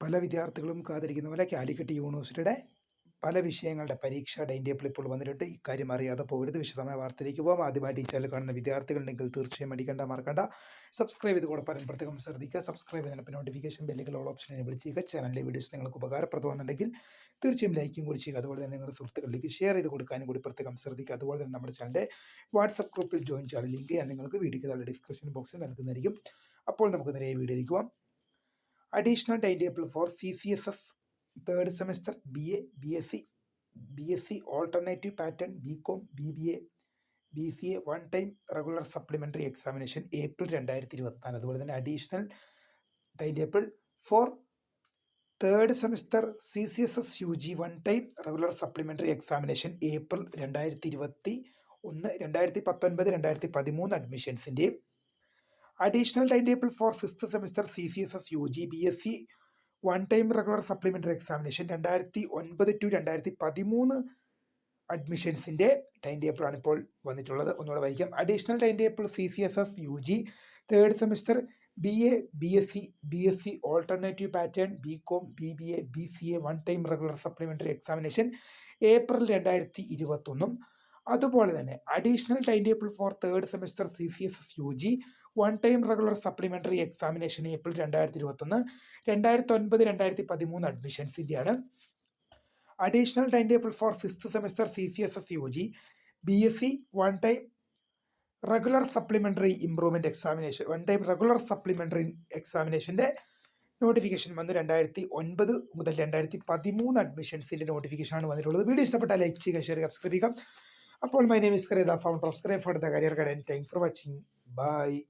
പല വിദ്യാർത്ഥികളും കാത്തിരിക്കുന്ന പോലെ കാലിക്കറ്റ് യൂണിവേഴ്സിറ്റിയുടെ പല വിഷയങ്ങളുടെ പരീക്ഷ ഡൈൻ ടേബിൾ ഇപ്പോൾ വന്നിട്ടുണ്ട്. ഇക്കാര്യം അറിയാതെ പോകരുത്. വിശദമായ വാർത്തയിലേക്ക് പോകാം ആദ്യമായിട്ട് ഈ കാണുന്ന വിദ്യാർത്ഥികളുണ്ടെങ്കിൽ തീർച്ചയായും അടിക്കേണ്ട മറക്കണ്ട. സബ്സ്ക്രൈബ് ചെയ്ത് കൂടെ പറയാൻ പ്രത്യേകം ശ്രദ്ധിക്കുക. സബ്സ്ക്രൈബ് ചെയ്തപ്പോൾ നോട്ടിഫിക്കേഷൻ ബെല്ലുകൾ ഓൾ ഓപ്ഷൻ എനേബിൾ ചാനലിലെ വീഡിയോസ് നിങ്ങൾക്ക് ഉപകാരപ്രദമാണെന്നുണ്ടെങ്കിൽ തീർച്ചയായും ലൈക്കും കൂടി ചെയ്യുക. അതുപോലെ തന്നെ നിങ്ങളുടെ സുഹൃത്തുക്കളിലേക്ക് ഷെയർ ചെയ്ത് കൊടുക്കാനും കൂടി പ്രത്യേകം ശ്രദ്ധിക്കുക. അതുപോലെ തന്നെ നമ്മുടെ ചാനലിന്റെ വാട്സപ്പ് ഗ്രൂപ്പിൽ ജോയിൻ ചെയ്യാൻ ലിങ്ക് ഞാൻ നിങ്ങൾക്ക് വീഡിയോയ്ക്ക് ഡിസ്ക്രിപ്ഷൻ ബോക്സിൽ നൽകുന്നതായിരിക്കും. അപ്പോൾ നമുക്ക് നേരെ വീഡിയോയിലേക്ക് പോകാം additional time table for C C S S third semester B A B S C B S C alternative pattern B com B B A B C A one time regular supplementary examination April രണ്ടായിരത്തി ഇരുപത്തിനാല് അതുപോലെ തന്നെ additional time table for third semester C C S S U G one time regular supplementary examination April രണ്ടായിരത്തി ഇരുപത്തി ഒന്ന് രണ്ടായിരത്തി പത്തൊൻപത് രണ്ടായിരത്തി പതിമൂന്ന് അഡ്മിഷൻസിന്റെയും additional time table for fifth semester C C S S U G B S C one time regular supplementary examination രണ്ടായിരത്തി ഒൻപത് to രണ്ടായിരത്തി പതിമൂന്ന് അഡ്മിഷൻസിന്റെ ടൈം ടേബിളാണ് ഇപ്പോൾ വന്നിട്ടുള്ളത്. ഒന്നുകൂടെ വായിക്കാം. Additional time table C C S S U G third semester B A B S C B S C alternative pattern B com B B A B C A one time regular supplementary examination April രണ്ടായിരത്തി ഇരുപത്തൊന്നും അതുപോലെ തന്നെ additional time table for third semester C C S S U G one time regular supplementary examination April രണ്ടായിരത്തി ഇരുപത്തൊന്ന് രണ്ടായിരത്തി ഒൻപത് രണ്ടായിരത്തി പതിമൂന്ന് അഡ്മിഷൻസിന്റെയാണ് additional time table for fifth semester C C S S U G B S C one time regular supplementary improvement examination one time regular supplementary എക്സാമിനേഷന്റെ notification വന്നു രണ്ടായിരത്തി ഒൻപത് മുതൽ രണ്ടായിരത്തി പതിമൂന്ന് അഡ്മിഷൻസിന്റെ നോട്ടിഫിക്കേഷനാണ് വന്നിട്ടുള്ളത്. വീഡിയോ ഇഷ്ടപ്പെട്ടാൽ ലൈക്ക് ചെയ്യുക ഷെയർ സബ്സ്ക്രൈബ് ചെയ്യുക. അപ്പോൾ മൈ നെയിം ഇസ് കരേദ founder of സ്ക്രൈ for the career guide and thank for watching bye